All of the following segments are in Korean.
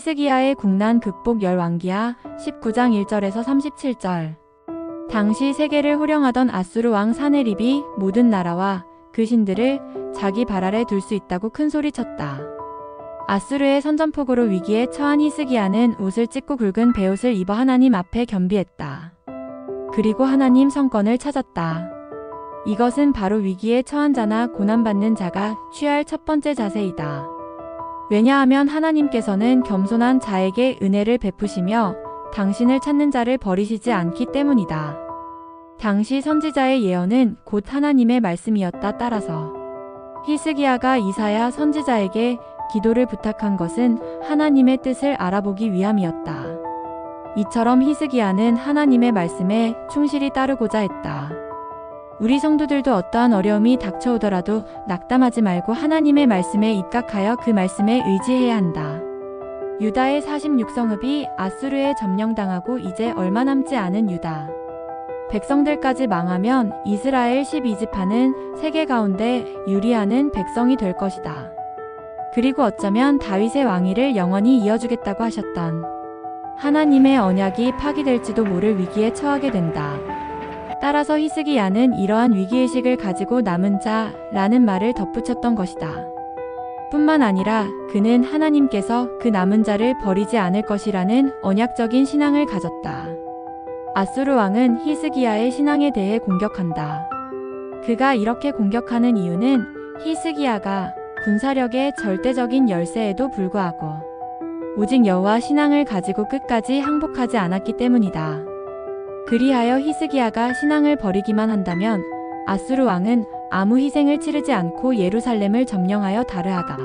히스기야의 국난 극복 열왕기하 19장 1절에서 37절. 당시 세계를 호령하던 아수르 왕 사네립이 모든 나라와 그 신들을 자기 발 아래 둘 수 있다고 큰 소리쳤다. 아수르의 선전포고로 위기에 처한 히스기야는 옷을 찢고 굵은 베옷을 입어 하나님 앞에 겸비했다. 그리고 하나님 성권을 찾았다. 이것은 바로 위기에 처한 자나 고난받는 자가 취할 첫 번째 자세이다. 왜냐하면 하나님께서는 겸손한 자에게 은혜를 베푸시며 당신을 찾는 자를 버리시지 않기 때문이다. 당시 선지자의 예언은 곧 하나님의 말씀이었다 따라서 히스기야가 이사야 선지자에게 기도를 부탁한 것은 하나님의 뜻을 알아보기 위함이었다. 이처럼 히스기야는 하나님의 말씀에 충실히 따르고자 했다. 우리 성도들도 어떠한 어려움이 닥쳐오더라도 낙담하지 말고 하나님의 말씀에 입각하여 그 말씀에 의지해야 한다. 유다의 46성읍이 아수르에 점령당하고 이제 얼마 남지 않은 유다. 백성들까지 망하면 이스라엘 12지파는 세계 가운데 유리하는 백성이 될 것이다. 그리고 어쩌면 다윗의 왕위를 영원히 이어주겠다고 하셨던 하나님의 언약이 파기될지도 모를 위기에 처하게 된다. 따라서 히스기야는 이러한 위기의식을 가지고 남은 자라는 말을 덧붙였던 것이다. 뿐만 아니라 그는 하나님께서 그 남은 자를 버리지 않을 것이라는 언약적인 신앙을 가졌다. 아수르 왕은 히스기야의 신앙에 대해 공격한다. 그가 이렇게 공격하는 이유는 히스기야가 군사력의 절대적인 열세에도 불구하고 오직 여호와 신앙을 가지고 끝까지 항복하지 않았기 때문이다. 그리하여 히스기야가 신앙을 버리기만 한다면 아수르 왕은 아무 희생을 치르지 않고 예루살렘을 점령하여 다르하가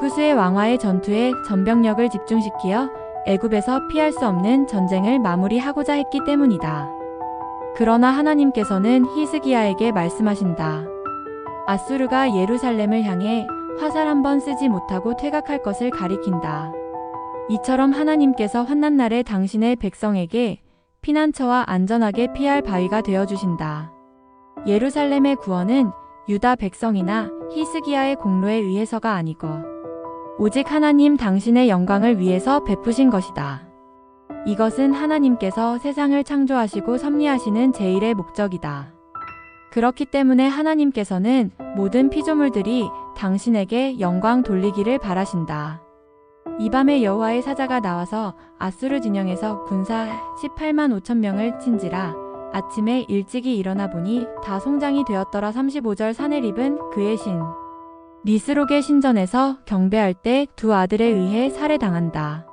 후스의 왕화의 전투에 전병력을 집중시키어 애굽에서 피할 수 없는 전쟁을 마무리하고자 했기 때문이다. 그러나 하나님께서는 히스기야에게 말씀하신다. 아수르가 예루살렘을 향해 화살 한 번 쓰지 못하고 퇴각할 것을 가리킨다. 이처럼 하나님께서 환난 날에 당신의 백성에게 피난처와 안전하게 피할 바위가 되어 주신다. 예루살렘의 구원은 유다 백성이나 히스기야의 공로에 의해서가 아니고 오직 하나님 당신의 영광을 위해서 베푸신 것이다. 이것은 하나님께서 세상을 창조하시고 섭리하시는 제일의 목적이다. 그렇기 때문에 하나님께서는 모든 피조물들이 당신에게 영광 돌리기를 바라신다. 이 밤에 여호와의 사자가 나와서 아수르 진영에서 군사 18만 5천 명을 친지라 아침에 일찍이 일어나 보니 다 송장이 되었더라 35절 사내립은 그의 신 니스록의 신전에서 경배할 때 두 아들에 의해 살해당한다.